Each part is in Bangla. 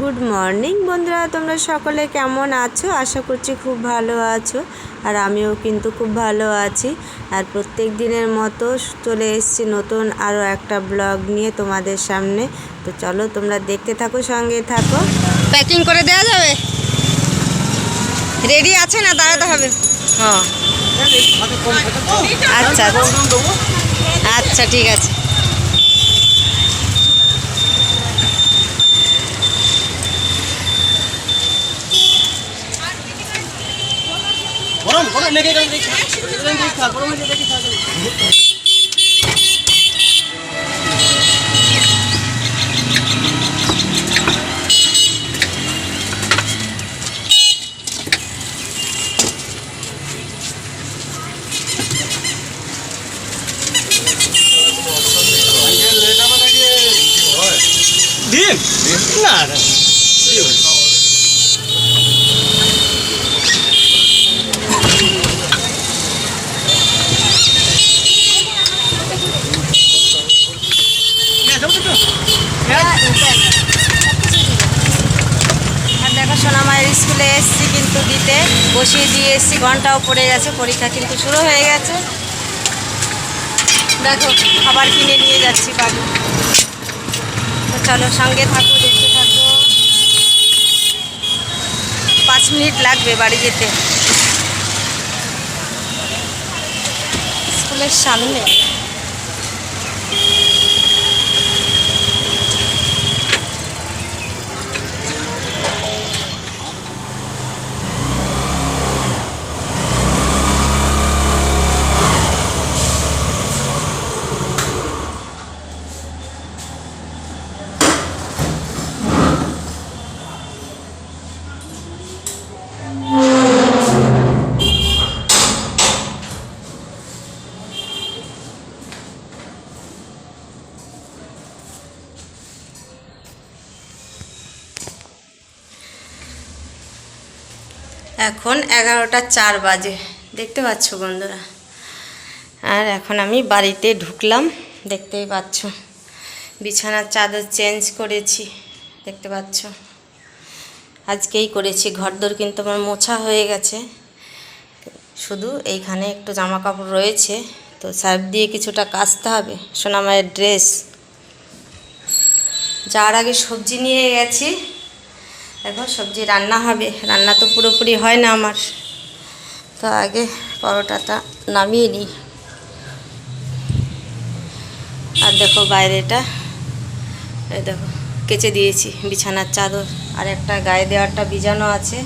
গুড মর্নিং বন্ধুরা, তোমরা সকলে কেমন আছো? আশা করছি খুব ভালো আছো আর আমিও কিন্তু খুব ভালো আছি। আর প্রত্যেক দিনের মতো চলে এসেছি নতুন আরও একটা ব্লগ নিয়ে তোমাদের সামনে। তো চলো তোমরা দেখতে থাকো, সঙ্গে থাকো। প্যাকিং করে দেওয়া যাবে? রেডি আছে না? দাঁড়াতে হবে। আচ্ছা আচ্ছা। আচ্ছা ঠিক আছে। ডিম না না আর দেখো সোনামায়ের স্কুলে এসেছি কিন্তু দিতে। বসিয়ে দিয়ে এসছি, ঘন্টাও পড়ে গেছে, পরীক্ষা কিন্তু শুরু হয়ে গেছে। দেখো, খাবার কিনে নিয়ে যাচ্ছি তো চলো সঙ্গে থাকো, দেখতে থাকো। পাঁচ মিনিট লাগবে বাড়ি যেতে। স্কুলের সামনে। এখন এগারোটা চার বাজে। দেখতে পাচ্ছ বন্ধুরা? আর এখন আমি বাড়িতে ঢুকলাম, দেখতেই পাচ্ছ। বিছানার চাদর চেঞ্জ করেছি, দেখতে পাচ্ছ। আজকেই করেছি, ঘরদোর কিন্তু আমার মোছা হয়ে গেছে। শুধু এইখানে একটু জামা কাপড় রয়েছে। তো সার্ফ দিয়ে কিছুটা কাচতে হবে, সোনামায়ের ড্রেস। যার আগে সবজি নিয়ে গেছি। এখন সবজি রান্না হবে। রান্না তো পুরোপুরি হয় না আমার। তো আগে পরোটাটা নামিয়ে নিই। আর দেখো বাইরেটা। এই দেখো, কেচে দিয়েছি বিছানার চাদর। আর একটা গায়ে দেওয়ারটা ভিজানো আছে।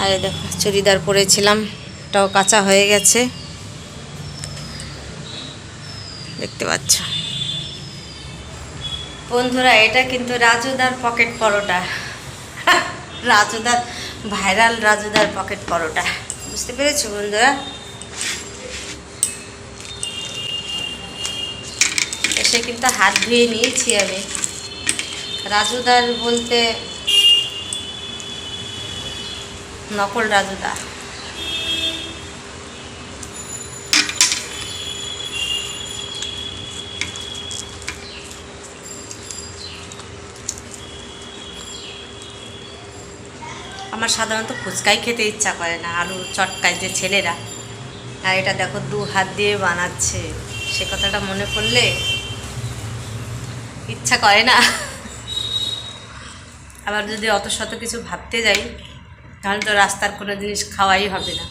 আর দেখো, চুড়িদার পরেছিলাম ওটাও কাঁচা হয়ে গেছে। দেখতে পাচ্ছ? বন্ধুরা, এটা কিন্তু রাজুদার পকেট পরোটা। রাজুদার, ভাইরাল রাজুদার পকেট পরোটা। বুঝতে পেরেছ বন্ধুরা? এসে কিন্তু হাত ধুয়ে নিয়েছি আমি। রাজুদার বলতে নকল রাজুদা। আমার সাধারণত ফুচকাই খেতে ইচ্ছা করে না, আলু চটকায় যে ছেলেরা। আর এটা দেখো, দু হাত দিয়ে বানাচ্ছে। সে কথাটা মনে পড়লে ইচ্ছা করে না। আবার যদি অত শত কিছু ভাবতে যাই, তাহলে তো রাস্তার কোনো জিনিস খাওয়াই হবে না।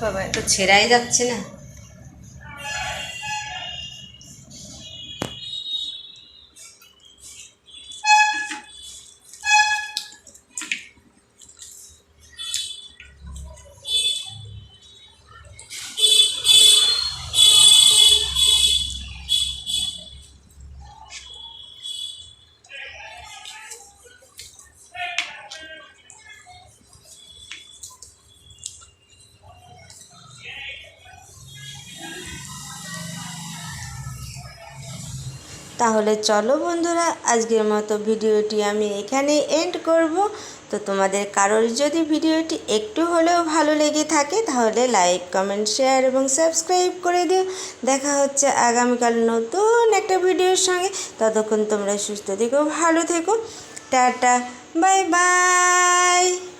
বাবা তো ছেঁড়াই যাচ্ছে না। তাহলে চলো বন্ধুরা, আজকের মতো ভিডিওটি আমি এখানে এন্ড করব। তো তোমাদের কারোর যদি ভিডিওটি একটু হলেও ভালো লেগে থাকে, তাহলে লাইক কমেন্ট শেয়ার এবং সাবস্ক্রাইব করে দিও। দেখা হচ্ছে আগামীকাল নতুন একটা ভিডিওর সঙ্গে। ততক্ষণ তোমরা সুস্থ থেকো, ভালো থেকো। Tata bye bye